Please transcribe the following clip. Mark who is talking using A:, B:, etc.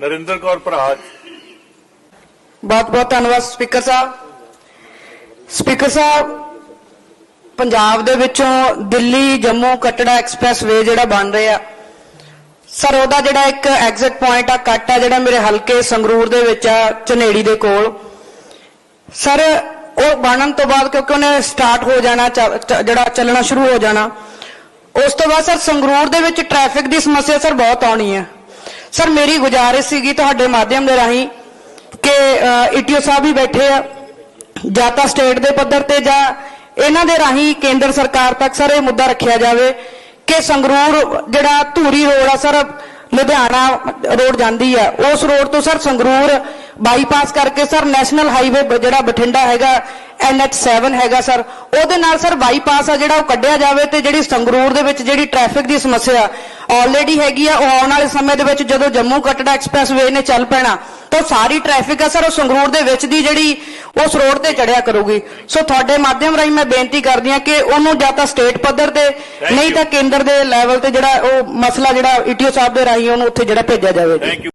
A: ਨਰਿੰਦਰ ਕੌਰ ਭਰਾਜ।
B: ਬਹੁਤ ਬਹੁਤ ਧੰਨਵਾਦ ਸਪੀਕਰ ਸਾਹਿਬ। ਸਪੀਕਰ ਸਾਹਿਬ, ਪੰਜਾਬ ਦੇ ਵਿੱਚੋਂ ਦਿੱਲੀ, ਜੰਮੂ ਕਟੜਾ ਐਕਸਪ੍ਰੈਸ ਵੇ ਜਿਹੜਾ ਬਣ ਰਿਹਾ ਸਰ ਉਹਦਾ ਜਿਹੜਾ ਇੱਕ ਐਗਜ਼ਿਟ ਪੁਆਇੰਟ ਆ, ਕੱਟ ਆ ਜਿਹੜਾ ਮੇਰੇ ਹਲਕੇ ਸੰਗਰੂਰ ਦੇ ਵਿੱਚ ਆ, ਝਨੇੜੀ ਦੇ ਕੋਲ। ਸਰ, ਉਹ ਬਣਨ ਤੋਂ ਬਾਅਦ ਕਿਉਂਕਿ ਉਹਨੇ ਸਟਾਰਟ ਹੋ ਜਾਣਾ, ਚ- ਚ- ਜਿਹੜਾ ਚੱਲਣਾ ਸ਼ੁਰੂ ਹੋ ਜਾਣਾ। ਉਸ ਤੋਂ ਬਾਅਦ ਸਰ ਸੰਗਰੂਰ ਦੇ ਵਿੱਚ ਟ੍ਰੈਫਿਕ ਦੀ ਸਮੱਸਿਆ ਸਰ ਬਹੁਤ ਆਉਣੀ ਹੈ ਸਰ, ਮੇਰੀ ਗੁਜ਼ਾਰਿਸ਼ ਸੀਗੀ ਤੁਹਾਡੇ ਮਾਧਿਅਮ ਦੇ ਰਾਹੀਂ ਕਿ ਈਟੀਓ ਸਾਹਿਬ ਵੀ ਬੈਠੇ ਆ। ਜਾਂ ਤਾਂ ਸਟੇਟ ਦੇ ਪੱਧਰ ਤੇ ਜਾਂ ਇਹਨਾਂ ਦੇ ਰਾਹੀਂ ਕੇਂਦਰ ਸਰਕਾਰ ਤੱਕ, ਸਰ, ਇਹ ਮੁੱਦਾ ਰੱਖਿਆ ਜਾਵੇ ਕਿ ਸੰਗਰੂਰ ਜਿਹੜਾ ਧੂਰੀ ਰੋਡ ਆ, ਸਰ ਲੁਧਿਆਣਾ ਰੋਡ ਜਾਂਦੀ ਹੈ ਉਸ ਰੋਡ ਤੋਂ ਸਰ ਸੰਗਰੂਰ ਬਾਈਪਾਸ ਕਰਕੇ ਸਰ ਨੈਸ਼ਨਲ ਹਾਈਵੇ ਜਿਹੜਾ ਬਠਿੰਡਾ ਹੈਗਾ NH7 ਹੈਗਾ ਸਰ। ਉਹਦੇ ਨਾਲ ਸਰ ਬਾਈਪਾਸ ਆ ਜਿਹੜਾ ਉਹ ਕੱਢਿਆ ਜਾਵੇ ਤੇ ਜਿਹੜੀ ਸੰਗਰੂਰ ਦੇ ਵਿੱਚ ਜਿਹੜੀ ਟ੍ਰੈਫਿਕ ਦੀ ਸਮੱਸਿਆ ਆਲਰੇਡੀ ਹੈਗੀ ਆ, ਉਹ ਆਉਣ ਵਾਲੇ ਸਮੇਂ ਦੇ ਵਿੱਚ ਜਦੋਂ ਜੰਮੂ ਕਟੜਾ ਐਕਸਪ੍ਰੈਸ ਵੇ ਨੇ ਚੱਲ ਪੈਣਾ। ਤਾਂ ਸਾਰੀ ਟ੍ਰੈਫਿਕ ਆ ਸਰ ਉਹ ਸੰਗਰੂਰ ਦੇ ਵਿੱਚ ਦੀ ਜਿਹੜੀ ਉਸ ਰੋਡ ਤੇ ਚੜਿਆ ਕਰੂਗੀ। ਸੋ ਤੁਹਾਡੇ ਮਾਧਿਅਮ ਰਾਹੀਂ ਮੈਂ ਬੇਨਤੀ ਕਰਦੀ ਹਾਂ ਕਿ ਉਹਨੂੰ ਜਾਂ ਤਾਂ ਸਟੇਟ ਪੱਧਰ ਤੇ ਨਹੀਂ ਤਾਂ ਕੇਂਦਰ ਦੇ ਲੈਵਲ ਤੇ ਜਿਹੜਾ ਉਹ ਮਸਲਾ ਜਿਹੜਾ ਈਟੀਓ ਸਾਹਿਬ ਦੇ ਰਾਹੀਂ ਉਹਨੂੰ ਉੱਥੇ ਜਿਹੜਾ ਭੇਜਿਆ ਜਾਵੇ ਜੀ।
A: Thank you